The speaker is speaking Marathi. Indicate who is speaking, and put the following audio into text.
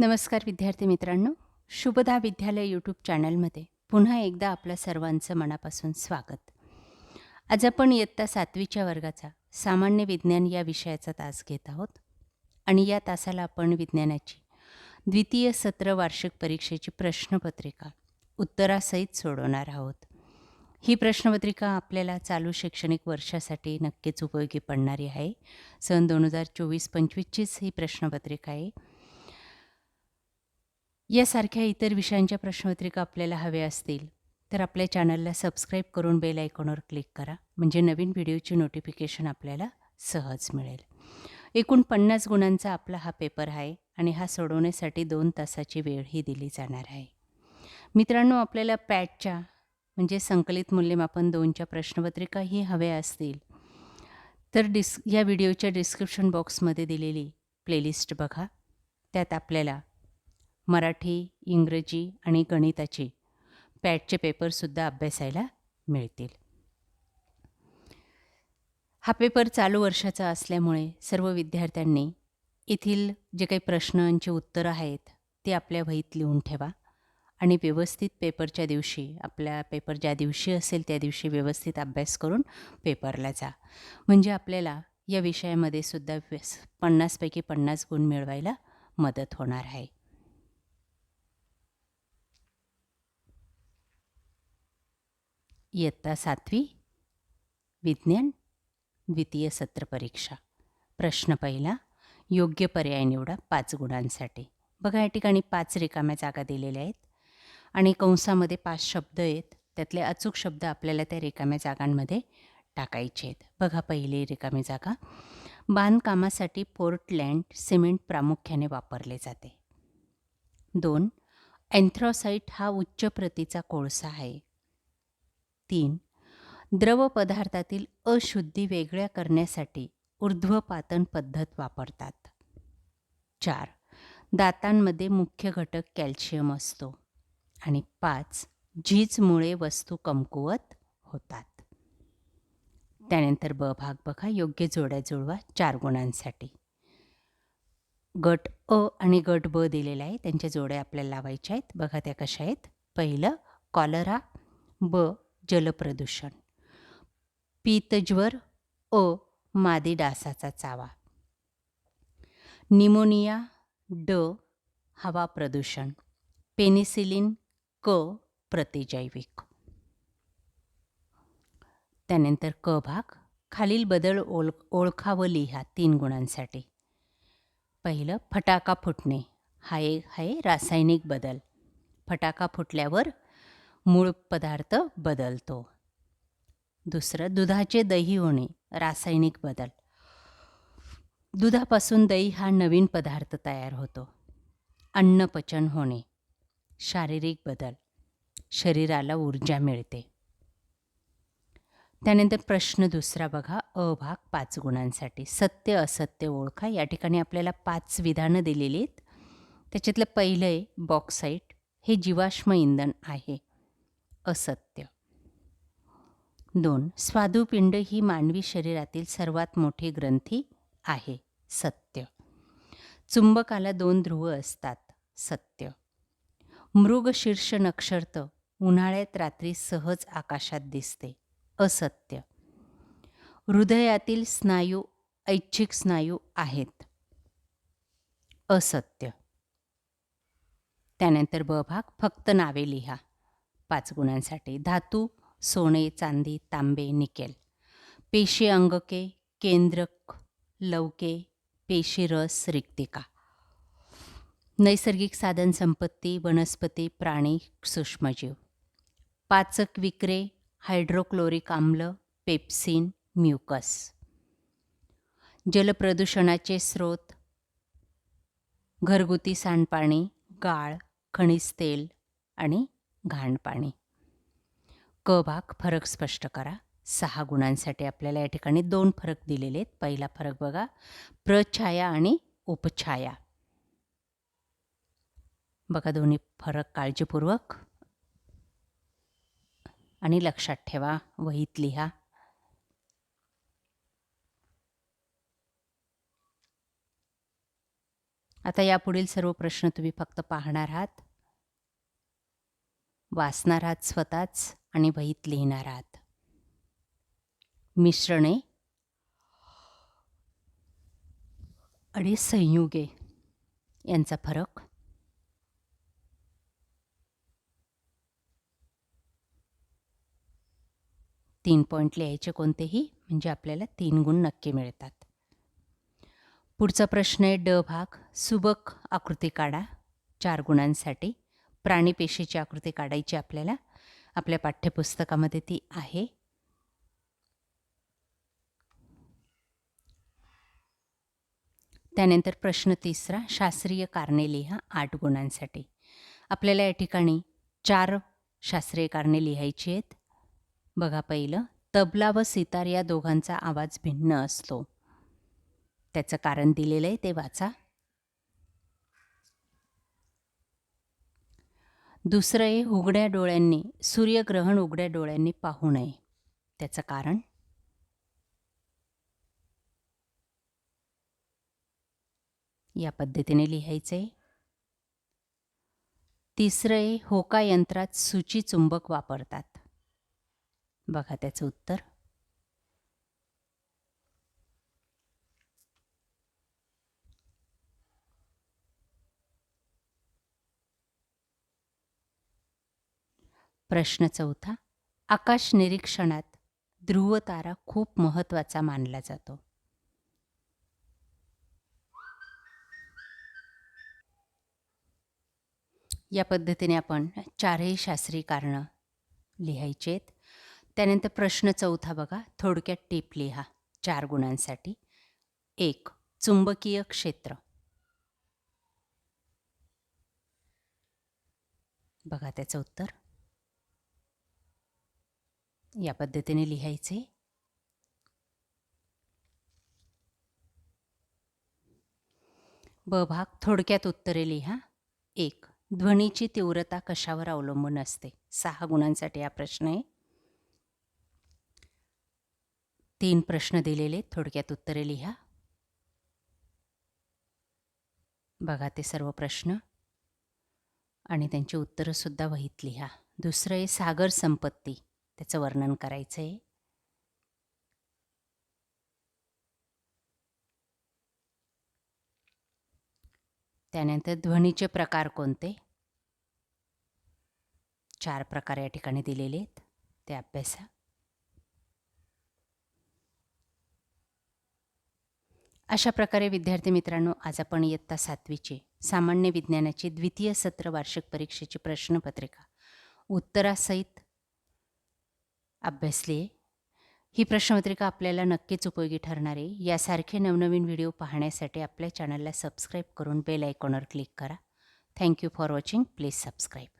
Speaker 1: नमस्कार विद्यार्थी मित्रांनो. शुभदा विद्यालय यूट्यूब चॅनलमध्ये पुन्हा एकदा आपलं सर्वांचं मनापासून स्वागत. आज आपण इयत्ता सातवीच्या वर्गाचा सामान्य विज्ञान या विषयाचा तास घेत आहोत आणि या तासाला आपण विज्ञानाची द्वितीय सत्र वार्षिक परीक्षेची प्रश्नपत्रिका उत्तरासहित सोडवणार आहोत. ही प्रश्नपत्रिका आपल्याला चालू शैक्षणिक वर्षासाठी नक्कीच उपयोगी पडणारी आहे. सन दोन हजार चोवीस पंचवीसचीच ही प्रश्नपत्रिका आहे. यासारख्या इतर विषयांच्या प्रश्नपत्रिका आपल्याला हव्या असतील तर आपल्या चॅनलला सबस्क्राईब करून बेल आयकॉनवर क्लिक करा म्हणजे नवीन व्हिडिओची नोटिफिकेशन आपल्याला सहज मिळेल. एकूण पन्नास गुणांचा आपला हा पेपर आहे आणि हा सोडवण्यासाठी दोन तासाची वेळही दिली जाणार आहे. मित्रांनो आपल्याला पॅटच्या म्हणजे संकलित मूल्यमापन दोनच्या प्रश्नपत्रिकाही हव्या असतील तर डिस् या व्हिडिओच्या डिस्क्रिप्शन बॉक्समध्ये दिलेली प्लेलिस्ट बघा. त्यात आपल्याला मराठी इंग्रजी आणि गणिताचे पॅटचे पेपरसुद्धा अभ्यासायला मिळतील. हा पेपर चालू वर्षाचा असल्यामुळे सर्व विद्यार्थ्यांनी येथील जे काही प्रश्नांची उत्तरं आहेत ते आपल्या वहीत लिहून ठेवा आणि व्यवस्थित पेपरच्या दिवशी आपल्या पेपर ज्या दिवशी असेल त्या दिवशी व्यवस्थित अभ्यास करून पेपरला जा. म्हणजे आपल्याला या विषयामध्ये सुद्धा व्यस पन्नासपैकी पन्नास गुण मिळवायला मदत होणार आहे. इयत्ता सातवी विज्ञान द्वितीय सत्र परीक्षा. प्रश्न पहिला योग्य पर्याय निवडा पाच गुणांसाठी. बघा या ठिकाणी पाच रिकाम्या जागा दिलेल्या आहेत आणि कंसामध्ये पाच शब्द आहेत. त्यातले अचूक शब्द आपल्याला त्या रिकाम्या जागांमध्ये टाकायचे आहेत. बघा पहिली रिकामी जागा. बांधकामासाठी पोर्टलँड सिमेंट प्रामुख्याने वापरले जाते. दोन अँथ्रॉसाईट हा उच्च प्रतीचा कोळसा आहे. तीन द्रव पदार्थातील अशुद्धी वेगळ्या करण्यासाठी ऊर्ध्वपातन पद्धत वापरतात. चार दातांमध्ये मुख्य घटक कॅल्शियम असतो आणि पाच झीजमुळे वस्तू कमकुवत होतात. त्यानंतर ब भाग बघा योग्य जोड्या जुळवा चार गुणांसाठी. गट अ आणि गट ब दिलेला आहे त्यांच्या जोड्या आपल्याला लावायच्या आहेत. बघा त्या कशा आहेत. पहिलं कॉलरा ब जलप्रदूषण. पीतज्वर अ मादी डासाचा चावा. निमोनिया ड हवा प्रदूषण. पेनिसिलिन क प्रतिजैविक. त्यानंतर क भाग खालील बदल ओळ ओळखा व लिहा तीन गुणांसाठी. पहिलं फटाका फुटणे. हा एक आहे रासायनिक बदल. फटाका फुटल्यावर मूळ पदार्थ बदलतो. दुसरं दुधाचे दही होणे रासायनिक बदल. दुधापासून दही हा नवीन पदार्थ तयार होतो. अन्नपचन होणे शारीरिक बदल. शरीराला ऊर्जा मिळते. त्यानंतर प्रश्न दुसरा बघा अ भाग पाच गुणांसाठी. सत्य असत्य ओळखा या ठिकाणी आपल्याला पाच विधानं दिलेली आहेत. त्याच्यातलं पहिलं आहे बॉक्साईट. हे जीवाश्म इंधन आहे. असत्य. दोन स्वादुपिंड ही मानवी शरीरातील सर्वात मोठी ग्रंथी आहे. सत्य. चुंबकाला दोन ध्रुव असतात. सत्य. मृगशीर्ष नक्षत्र उन्हाळ्यात रात्री सहज आकाशात दिसते. असत्य. हृदयातील स्नायू ऐच्छिक स्नायू आहेत. असत्य. त्यानंतर ब भाग फक्त नावे लिहा. पाच गुणांसाठी. धातू सोने चांदी तांबे निकेल. पेशी अंगके केंद्रक लवके पेशी रस रिक्तिका. नैसर्गिक साधन संपत्ती वनस्पती प्राणी सूक्ष्मजीव. पाचक विक्रे हायड्रोक्लोरिक आम्ल पेप्सिन म्युकस. जलप्रदूषणाचे स्रोत घरगुती सांडपाणी गाळ खनिज तेल आणि घाणपाणी. क भाग फरक स्पष्ट करा. सहा गुणांसाठी आपल्याला या ठिकाणी दोन फरक दिलेले आहेत. पहिला फरक बघा. प्रछाया आणि उपछाया. बघा दोन्ही फरक काळजीपूर्वक. आणि लक्षात ठेवा. वहीत लिहा. आता यापुढील सर्व प्रश्न तुम्ही फक्त पाहणार आहात. वाचणार आहात स्वतःच आणि वहीत लिहिणार आहात मिश्रणे. आणि संयुगे. यांचा फरक. तीन पॉईंट लिहायचे कोणतेही म्हणजे आपल्याला तीन गुण नक्की मिळतात. पुढचा प्रश्न आहे ड भाग. सुबक आकृती काढा. चार गुणांसाठी. प्राणीपेशीची आकृती काढायची आपल्याला. आपल्या पाठ्यपुस्तकामध्ये ती आहे. त्यानंतर प्रश्न तिसरा शास्त्रीय कारणे लिहा आठ गुणांसाठी. आपल्याला या ठिकाणी चार शास्त्रीय कारणे लिहायची आहेत. बघा पहिलं तबला व सितार या दोघांचा आवाज भिन्न असतो. त्याचं कारण दिलेलं आहे ते वाचा. दुसरं आहे उघड्या डोळ्यांनी सूर्यग्रहण उघड्या डोळ्यांनी पाहू नये. त्याचं कारण? या पद्धतीने लिहायचं आहे तिसरं आहे होका यंत्रात सूची चुंबक वापरतात. बघा त्याचं उत्तर. प्रश्न चौथा आकाश निरीक्षणात ध्रुवतारा खूप महत्त्वाचा मानला जातो. या पद्धतीने आपण चारही शास्त्रीय कारणं लिहायची आहेत. त्यानंतर प्रश्न चौथा बघा थोडक्यात टीप लिहा चार गुणांसाठी. एक चुंबकीय क्षेत्र. बघा त्याचं उत्तर. या पद्धतीने लिहायचे. ब भाग थोडक्यात उत्तरे लिहा. एक ध्वनीची तीव्रता कशावर अवलंबून असते? सहा गुणांसाठी हा प्रश्न आहे. तीन प्रश्न दिलेले थोडक्यात उत्तरे लिहा. बघा ते सर्व प्रश्न. आणि त्यांची उत्तरंसुद्धा वहीत लिहा. दुसरं आहे सागर संपत्ती. त्याचं वर्णन करायचं आहे त्यानंतर ध्वनीचे प्रकार कोणते? चार प्रकार या ठिकाणी दिलेले आहेत. ते अभ्यासा. अशा प्रकारे विद्यार्थी मित्रांनो आज आपण इयत्ता सातवीचे सामान्य विज्ञानाची द्वितीय सत्र वार्षिक परीक्षेची प्रश्नपत्रिका उत्तरासहित अभ्यासली. आहे ही प्रश्नपत्रिका आपल्याला नक्कीच उपयोगी ठरणार आहे. यासारखे नवनवीन व्हिडिओ पाहण्यासाठी आपल्या चॅनलला सबस्क्राईब करून बेल आयकॉनवर क्लिक करा. Thank you for watching please subscribe